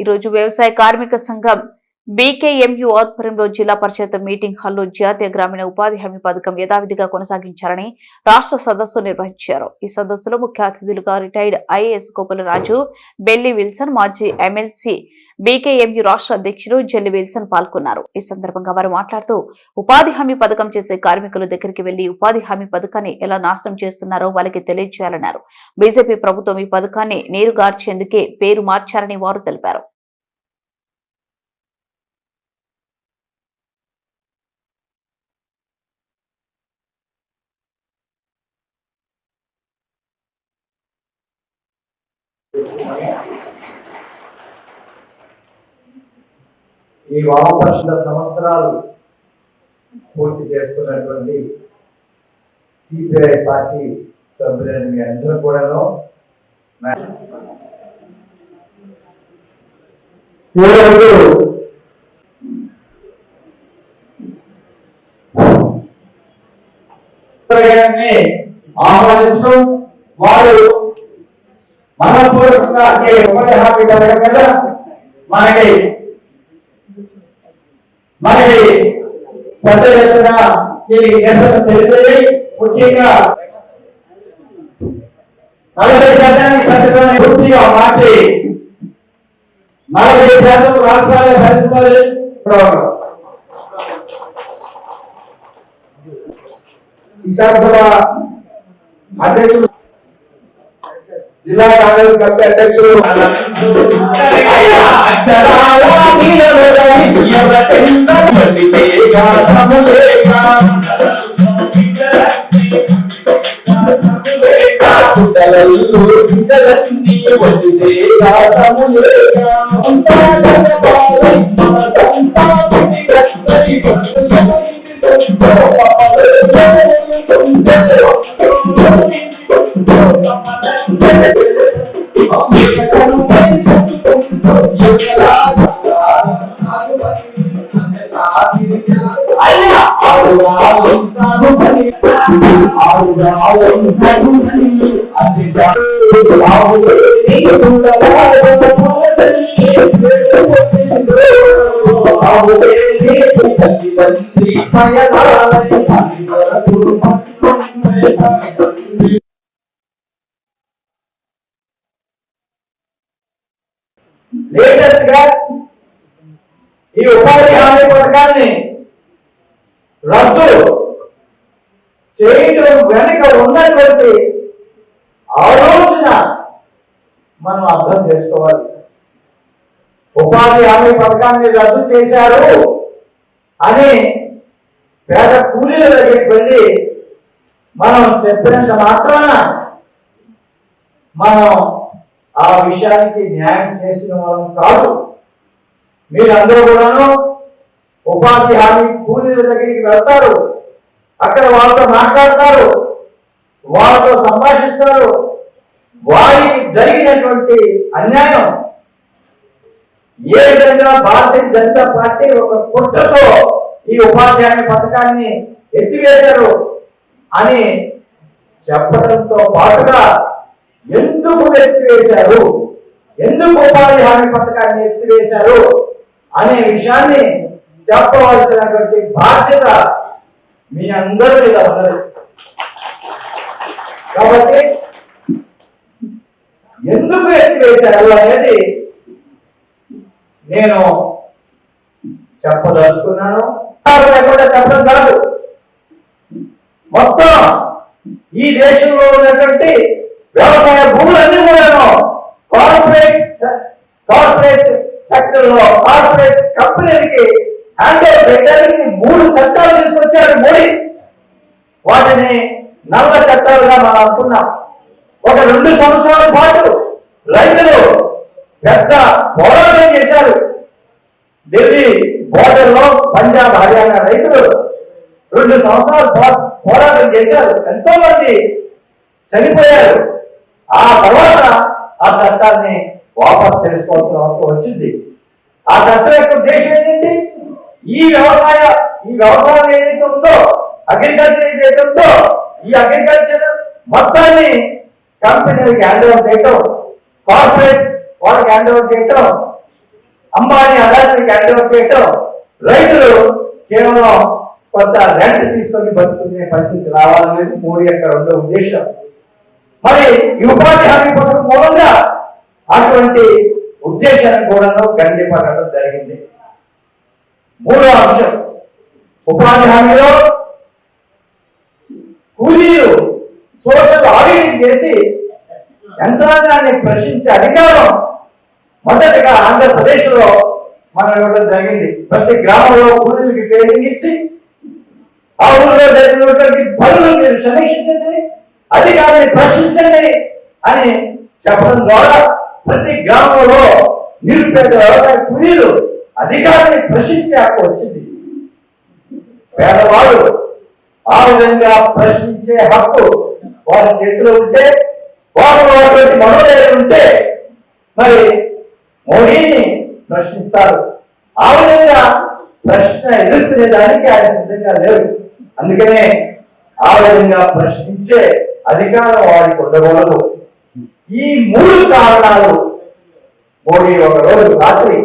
ఈరోజు వ్యవసాయ కార్మిక సంఘం బీకేఎంయు ఆధ్వర్యంలో జిల్లా పరిషత్ మీటింగ్ హాల్లో జాతీయ గ్రామీణ ఉపాధి హామీ పథకం యథావిధిగా కొనసాగించారని రాష్ట్ర సదస్సు నిర్వహించారు. ఈ సదస్సులో ముఖ్య అతిథులుగా retired IAS Raju Belli Wilson మాజీ ఎమ్మెల్సీ బీకేఎంయు రాష్ట్ర అధ్యక్షులు జెల్లి విల్సన్ పాల్గొన్నారు. ఈ సందర్భంగా వారు మాట్లాడుతూ ఉపాధి హామీ పథకం చేసే కార్మికుల దగ్గరికి వెళ్ళి ఉపాధి హామీ పథకాన్ని ఎలా నాశనం చేస్తున్నారో వాళ్ళకి తెలియజేయాలన్నారు. బీజేపీ ప్రభుత్వం ఈ పథకాన్ని నీరుగార్చేందుకే పేరు మార్చారని వారు తెలిపారు. ఈ వామపక్షుల సంవత్సరాలు పూర్తి చేసుకున్నటువంటి సిపిఐ పార్టీ సభ్యులైన మీ అందరూ కూడాను ఈరోజు గారిని ఆహ్వానించడం వారు మనపూర్వకంగా ఈ ఉపాధి మనకి మనకి పెద్ద ఎత్తున ఈ నిరసన తెలిపేది ముఖ్యంగా నలభై శాతానికి ఖచ్చితంగా పూర్తిగా మార్చి నలభై శాతం రాష్ట్రాలే భరించాలి. ఈ శాసనసభ అధ్యక్షుడు జిల్లా కాంగ్రెస్ కమిటీ అధ్యక్షులు అయ్యా, అక్షరాల నీలమెడని ఎవరెందరి లేటెస్ట్గా ఈ ఉపాధి హామీ పథకాన్ని రద్దు చేయటం వెనుక ఉన్నటువంటి ఆలోచన మనం అర్థం చేసుకోవాలి. ఉపాధి హామీ పథకాన్ని రద్దు చేశారు అని పేద కూలీల దగ్గరికి వెళ్ళి మనం చెప్పినంత మాత్రాన మనం ఆ విషయానికి న్యాయం చేసిన వాళ్ళం కాదు. మీరందరూ కూడాను ఉపాధి హామీ కూలీల దగ్గరికి వెళ్తారు. అక్కడ వాళ్ళతో మాట్లాడతారు. వాళ్ళతో సంభాషిస్తారు. వారికి జరిగినటువంటి అన్యాయం ఏ విధంగా భారతీయ జనతా పార్టీ ఒక కుట్రతో ఈ ఉపాధ్యాయ పథకాన్ని ఎత్తివేశారు? అని చెప్పడంతో పాటుగా ఎందుకు ఎత్తివేశారు? ఎందుకు ఉపాధి హామీ పథకాన్ని ఎత్తివేశారు అనే విషయాన్ని చెప్పవలసినటువంటి బాధ్యత మీ అందరి మీద ఉన్నది. కాబట్టి ఎందుకు ఎత్తివేశారు అనేది నేను చెప్పదలుచుకున్నాను. లేకుండా చెప్పడం కాదు. మొత్తం ఈ దేశంలో ఉన్నటువంటి వ్యవసాయ భూములన్నీ కూడాను కార్పొరేట్ కార్పొరేట్ సెక్టర్లో కార్పొరేట్ కంపెనీలకి హ్యాండ్ ఓవర్ చేయడానికి మూడు చట్టాలు తీసుకొచ్చారు మోడీ. వాటిని నల్ల చట్టాలుగా మనం అనుకున్నాం. ఒక రెండు సంవత్సరాల పాటు రైతులు పెద్ద పోరాటం చేశారు. ఢిల్లీ బోర్డర్లో పంజాబ్ హర్యానా రైతులు రెండు సంవత్సరాలు పోరాటం చేశారు. ఎంతో మంది చనిపోయారు. ఆ తర్వాత ఆ చట్టాన్ని వాపస్ చేసుకోవాల్సిన అవసరం వచ్చింది. ఆ చట్టం యొక్క ఉద్దేశం ఏంటంటే ఈ వ్యవసాయ ఈ వ్యవసాయం ఏదైతే ఉందో అగ్రికల్చర్ ఏదైతే ఉందో ఈ అగ్రికల్చర్ మొత్తాన్ని కంపెనీలకు హ్యాండ్ ఓవర్ చేయటం కార్పొరేట్ వాళ్ళకి హ్యాండ్ ఓవర్ చేయటం అంబానీ అదానికి హ్యాండ్ చేయటం రైతులు కేవలం కొంత రెంట్ తీసుకొని బతుకునే పరిస్థితి రావాలనేది మోడీ యొక్క రెండో ఉద్దేశం. మరి ఉపాధి హామీ పథకం మూలంగా అటువంటి ఉద్దేశాన్ని కూడా గండిపడడం జరిగింది. మూడో అంశం ఉపాధి హామీలో కూలీలు సోషల్ ఆడిటింగ్ చేసి యంత్రాంగాన్ని ప్రశ్నించే అధికారం మొదటగా ఆంధ్రప్రదేశ్లో మనం ఇవ్వడం జరిగింది. ప్రతి గ్రామంలో కూలీలకి ట్రైనింగ్ ఇచ్చి ఆ ఊళ్ళో జరిగినటువంటి పనులు మీరు సమీక్షించండి అధికారిని ప్రశ్నించండి అని చెప్పడం ద్వారా ప్రతి గ్రామంలో నిరుపేద వ్యవసాయ కూలీలు అధికారిని ప్రశ్నించే హక్కు వచ్చింది. పేదవాడు ఆ విధంగా ప్రశ్నించే హక్కు వారి చేతిలో ఉంటే వారు వారి మనోదయం ఉంటే మరి మోడీని ప్రశ్నిస్తారు. ఆ విధంగా ప్రశ్న ఎదుర్కొనే దానికి ఆయన సిద్ధంగా లేరు. అందుకనే ఆ విధంగా ప్రశ్నించే అధికారం వారికి ఉండకూడదు. ఈ మూడు కారణాలు మోడీ ఒక రోజు రాత్రి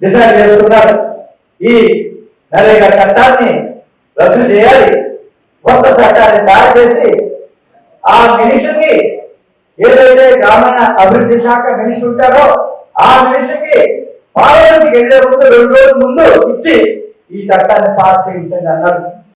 డిసైడ్ చేస్తున్నారు. ఈ నరేగా చట్టాన్ని రద్దు చేయాలి. కొత్త చట్టాన్ని తయారు చేసి ఆ మినిషన్కి ఏదైతే గ్రామీణ అభివృద్ధి శాఖ మినిషి ఉంటారో ఆ మినిషికి పార్లమెంట్కి వెళ్ళే ముందు రెండు రోజుల ముందు ఇచ్చి ఈ చట్టాన్ని పాస్ చేయించండి అన్నారు.